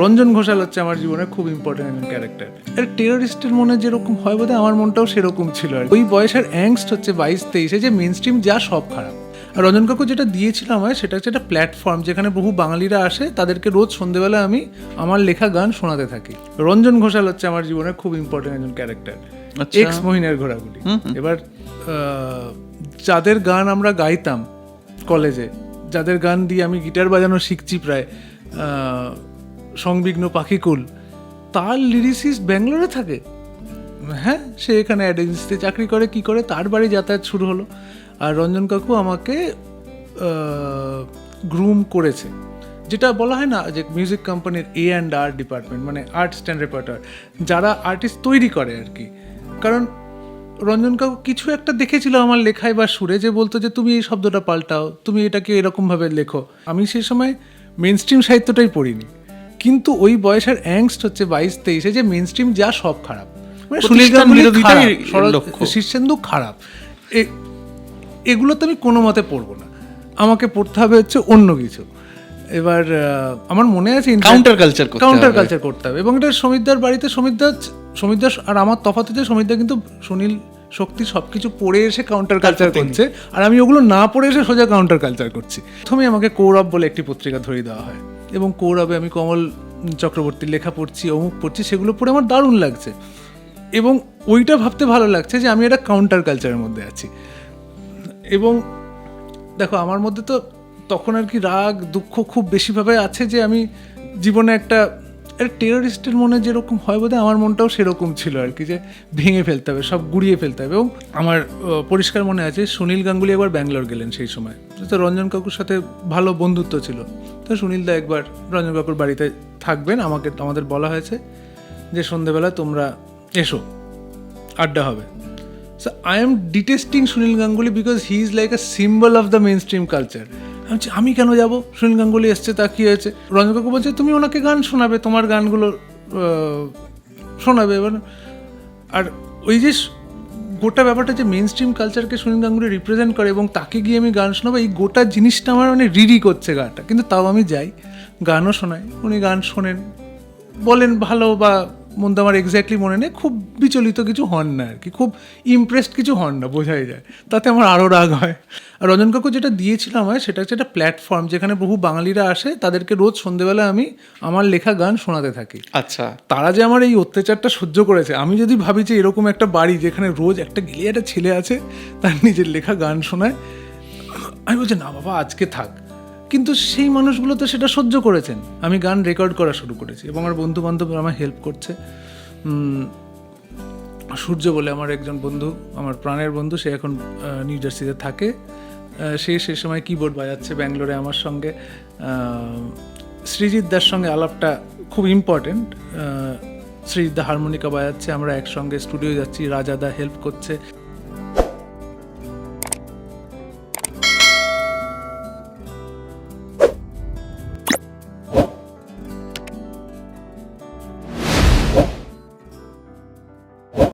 রঞ্জন ঘোষাল হচ্ছে আমার জীবনে খুব ইম্পর্টেন্ট একজন ক্যারেক্টার আর টেররিস্টের মনে যেরকম হয় বোধহয় আমার মনটাও সেরকম ছিল আর ওই বয়সের অ্যাংস্ট হচ্ছে বাইশ তেইশে যে মেন স্ট্রিম যা সব খারাপ। আর রঞ্জন কাকু যেটা দিয়েছিল আমায় সেটা হচ্ছে একটা প্ল্যাটফর্ম যেখানে বহু বাঙালিরা আসে তাদেরকে রোজ সন্ধেবেলা আমি আমার লেখা গান শোনাতে থাকি। রঞ্জন ঘোষাল হচ্ছে আমার জীবনের খুব ইম্পর্টেন্ট একজন ক্যারেক্টার। এক্স মহিনের ঘোরাগুলি এবার যাদের গান আমরা গাইতাম কলেজে যাদের গান দিয়ে আমি গিটার বাজানো শিখছি প্রায় সংবিঘ্ন পাখিকুল, তার লিরিসিস ব্যাঙ্গালোরে থাকে। হ্যাঁ সে এখানে অ্যাড এজেন্সিতে চাকরি করে, কি করে, তার বাড়ি যাতায়াত শুরু হলো। আর রঞ্জন কাকু আমাকে গ্রুম করেছে। যেটা বলা হয় না যে মিউজিক কোম্পানির এ অ্যান্ড আর ডিপার্টমেন্ট মানে আর্ট স্ট্যান্ড রেপার্টার যারা আর্টিস্ট তৈরি করে আর কি। কারণ রঞ্জন কাকু কিছু একটা দেখেছিল আমার লেখায় বা সুরে, যে বলতো যে, তুমি এই শব্দটা পাল্টাও, তুমি এটাকে এরকমভাবে লেখো। আমি সেই সময় মেন স্ট্রিম সাহিত্যটাই পড়িনি। কিন্তু ওই বয়সের অ্যাংস্ট হচ্ছে বাইশ তেইশে যে মেন স্ট্রিম যা সব খারাপ। মানে সুনীল গাঙ্গুলি শীর্ষেন্দু খারাপ। এ- এগুলো তো আমি কোনো মতে পড়ব না। আমাকে পড়তে হবে হচ্ছে অন্য কিছু। এবার আমার মনে আছে culture করতে কাউন্টার কালচার করতে হবে। এবং এটা সমিতদার বাড়িতে সমিতদা সমিতদা আর আমার তফাৎ হচ্ছে সমিতদা কিন্তু সুনীল শক্তি সব কিছু পড়ে এসে কাউন্টার কালচার করছে। আর আমি ওগুলো না পড়ে এসে সোজা কাউন্টার কালচার করছি। প্রথমে আমাকে কৌরব বলে একটি পত্রিকা ধরিয়ে দেওয়া হয়। এবং কৌরবে আমি কমল চক্রবর্তীর লেখা পড়ছি, অমুক পড়ছি, সেগুলো পড়ে আমার দারুণ লাগছে। এবং ওইটা ভাবতে ভালো লাগছে যে আমি একটা কাউন্টার কালচারের মধ্যে আছি। এবং দেখো, আমার মধ্যে তো তখন আর কি রাগ, দুঃখ খুব বেশিভাবে আছে যে আমি জীবনে একটা টেররিস্টের মনে যেরকম হয় বোধহয়, আমার মনটাও সেরকম ছিল আর কি, যে ভেঙে ফেলতে হবে, সব গুড়িয়ে ফেলতে হবে। এবং আমার পরিষ্কার মনে আছে, সুনীল গাঙ্গুলি একবার ব্যাঙ্গালোর গেলেন সেই সময়। তো রঞ্জন কাকুর সাথে ভালো বন্ধুত্ব ছিল। তো সুনীল দা একবার রঞ্জন কাকুর বাড়িতে থাকবেন, আমাকে আমাদের বলা হয়েছে যে সন্ধেবেলা তোমরা এসো, আড্ডা হবে। So I am detesting Sunil Ganguly because he is like a symbol of the main stream আমি আমি কেন যাব? সুনীল গাঙ্গুলি এসছে, তা কী হয়েছে? রঞ্জন কাকু বলছে, তুমি ওনাকে গান শোনাবে, তোমার গানগুলো শোনাবে। এবার, আর ওই যে গোটা ব্যাপারটা যে মেন স্ট্রিম কালচারকে সুনীল গাঙ্গুলি রিপ্রেজেন্ট করে এবং তাকে গিয়ে আমি গান শোনাবো, এই গোটা জিনিসটা আমার মানে রিডি করছে গানটা। কিন্তু তাও আমি যাই। গানও শোনাই। উনি গান শোনেন, বলেন ভালো বা মন্দ আমার এক্স্যাক্টলি মনে নেই খুব বিচলিত কিছু হন না আর কি খুব ইমপ্রেসড কিছু হন না বোঝাই যায়। তাতে আমার আরও রাগ হয়। আর রঞ্জন কাকু যেটা দিয়েছিল আমায় সেটা হচ্ছে একটা প্ল্যাটফর্ম যেখানে বহু বাঙালিরা আসে তাদেরকে রোজ সন্ধেবেলা আমি আমার লেখা গান শোনাতে থাকি। আচ্ছা। তারা যে আমার এই অত্যাচারটা সহ্য করেছে আমি যদি ভাবি যে এরকম একটা বাড়ি যেখানে রোজ একটা গেলে একটা ছেলে আছে তার নিজের লেখা গান শোনায় আমি বলছি না বাবা আজকে থাক। কিন্তু সেই মানুষগুলো তো সেটা সহ্য করেছেন। আমি গান রেকর্ড করা শুরু করেছি এবং আমার বন্ধু বান্ধব আমার হেল্প করছে সূর্য বলে আমার একজন বন্ধু, আমার প্রাণের বন্ধু, সে এখন নিউ জার্সিতে থাকে। সে সে সময় কিবোর্ড বাজাচ্ছে ব্যাঙ্গালোরে আমার সঙ্গে। সৃজিৎ দার সঙ্গে আলাপটা খুব ইম্পর্টেন্ট সৃজিৎ দা হারমোনিকা বাজাচ্ছে, আমরা একসঙ্গে স্টুডিও যাচ্ছি, রাজা দা হেল্প করছে।